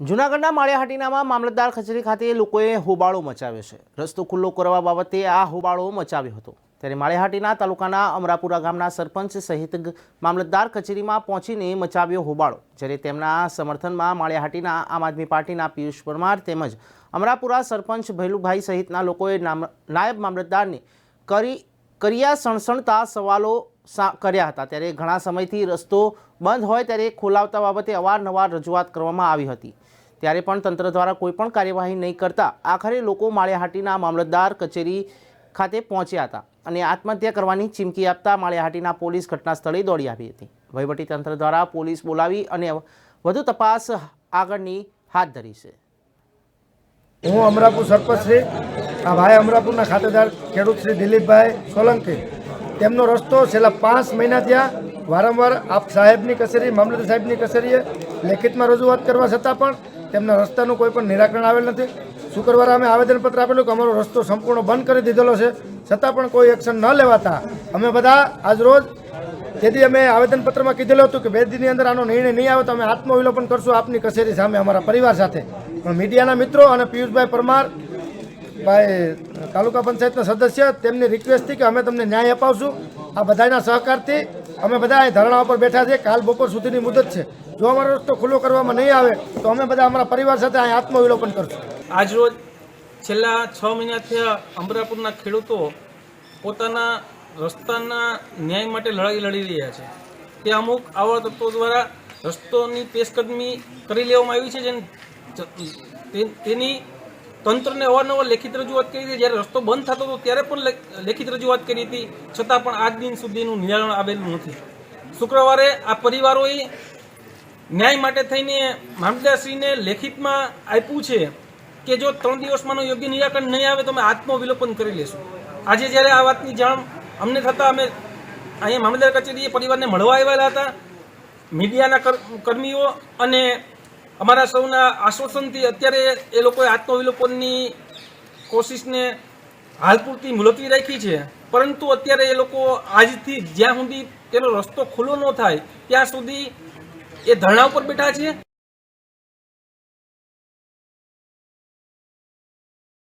જૂનાગઢના માળિયાહાટીનામાં મામલતદાર કચેરી ખાતે લોકોએ હોબાળો મચાવ્યો છે. રસ્તો ખુલ્લો કરવા બાબતે આ હોબાળો મચાવ્યો હતો. ત્યારે માળિયાહાટીના તાલુકાના અમરાપુરા ગામના સરપંચ સહિત મામલતદાર કચેરીમાં પહોંચીને મચાવ્યો હોબાળો. જ્યારે તેમના સમર્થનમાં માળિયાહાટીના આમ આદમી પાર્ટીના પિયુષ પરમાર તેમજ અમરાપુરા સરપંચ ભૈલુભાઈ સહિતના લોકોએ નાયબ મામલતદારને કરી કરિયા સણસણતા સવાલો કર્યા હતા. ત્યારે ઘણા સમયથી રસ્તો બંધ હોય ત્યારે ખોલાવતા બાબતે અવારનવાર રજૂઆત કરવામાં આવી હતી. ત્યારે પણ તંત્ર દ્વારા કોઈપણ કાર્યવાહી નહીં કરતા આખરે લોકો માળિયાહાટીના મામલતદાર કચેરી ખાતે પહોંચ્યા હતા અને આત્મહત્યા કરવાની ચીમકી આપતા માળિયાહાટીના પોલીસ ઘટના સ્થળે દોડી આવી હતી. વહીવટી તંત્ર દ્વારા પોલીસ બોલાવી અને વધુ તપાસ આગળની હાથ ધરી છે. હું અમરાપુર સરપંચ શ્રી આ ભાઈ અમરાપુરના ખાતેદાર ખેડૂત શ્રી દિલીપભાઈ સોલંકી. તેમનો રસ્તો છેલ્લા પાંચ મહિના થયા વારંવાર આપ સાહેબની કચેરી, મામલતદાર સાહેબની કચેરીએ લેખિતમાં રજૂઆત કરવા છતાં પણ તેમના રસ્તાનું કોઈ પણ નિરાકરણ આવેલ નથી. શુક્રવારે અમે આવેદનપત્ર આપેલું કે અમારો રસ્તો સંપૂર્ણ બંધ કરી દીધેલો છે. છતાં પણ કોઈ એક્શન ન લેવાતા અમે બધા આજરોજ તેથી અમે આવેદનપત્રમાં કીધેલું હતું કે બે દિનની અંદર આનો નિર્ણય નહીં આવે તો અમે આત્મવિલોપન કરશું આપની કચેરી સામે અમારા પરિવાર સાથે. પણ મીડિયાના મિત્રો અને પિયુષભાઈ પરમાર ભાઈ, તાલુકા પંચાયતના સદસ્ય, તેમની રિક્વેસ્ટથી કે અમે તમને ન્યાય અપાવશું. આ બધાના સહકારથી અમે બધા અહીં ધરણા ઉપર બેઠા છે કાલ બપોર સુધીની મુદત છે. જો અમારો રસ્તો ખુલ્લો કરવામાં નહીં આવે, તો અમે બધા અમારા પરિવાર સાથે અહીં આત્મવિલોપન કરશું. આજરોજ છેલ્લા છ મહિનાથી અમરાપુરના ખેડૂતો પોતાના રસ્તાના ન્યાય માટે લડાઈ લડી રહ્યા છે. તે અમુક આવા તત્વો દ્વારા રસ્તોની પેશકદમી કરી લેવામાં આવી છે જેની તેની તંત્રને અવારનવાર લેખિત રજૂઆત કરી હતી. જ્યારે રસ્તો બંધ થતો હતો ત્યારે પણ લેખિત રજૂઆત કરી હતી. છતાં પણ આજ દિન સુધીનું નિરાકરણ આવેલું નથી. શુક્રવારે આ પરિવારોએ ન્યાય માટે થઈને મામલતદારશ્રીને લેખિતમાં આપ્યું છે કે જો ત્રણ દિવસમાંનું યોગ્ય નિરાકરણ નહીં આવે તો અમે આત્મવિલોપન કરી લેશું. આજે જ્યારે આ વાતની જાણ અમને થતાં અમે અહીંયા મામલતદાર કચેરીએ પરિવારને મળવા આવેલા હતા. મીડિયાના કર્મીઓ અને અમારા સૌના આશ્વાસનથી અત્યારે એ લોકોએ આત્મવિલોપનની કોશિશને હાલ પૂરતી મુલતવી રાખી છે. પરંતુ અત્યારે એ લોકો આજથી જ્યાં સુધી તેનો રસ્તો ખુલ્લો ન થાય, ત્યાં સુધી એ ધરણા ઉપર બેઠા છે.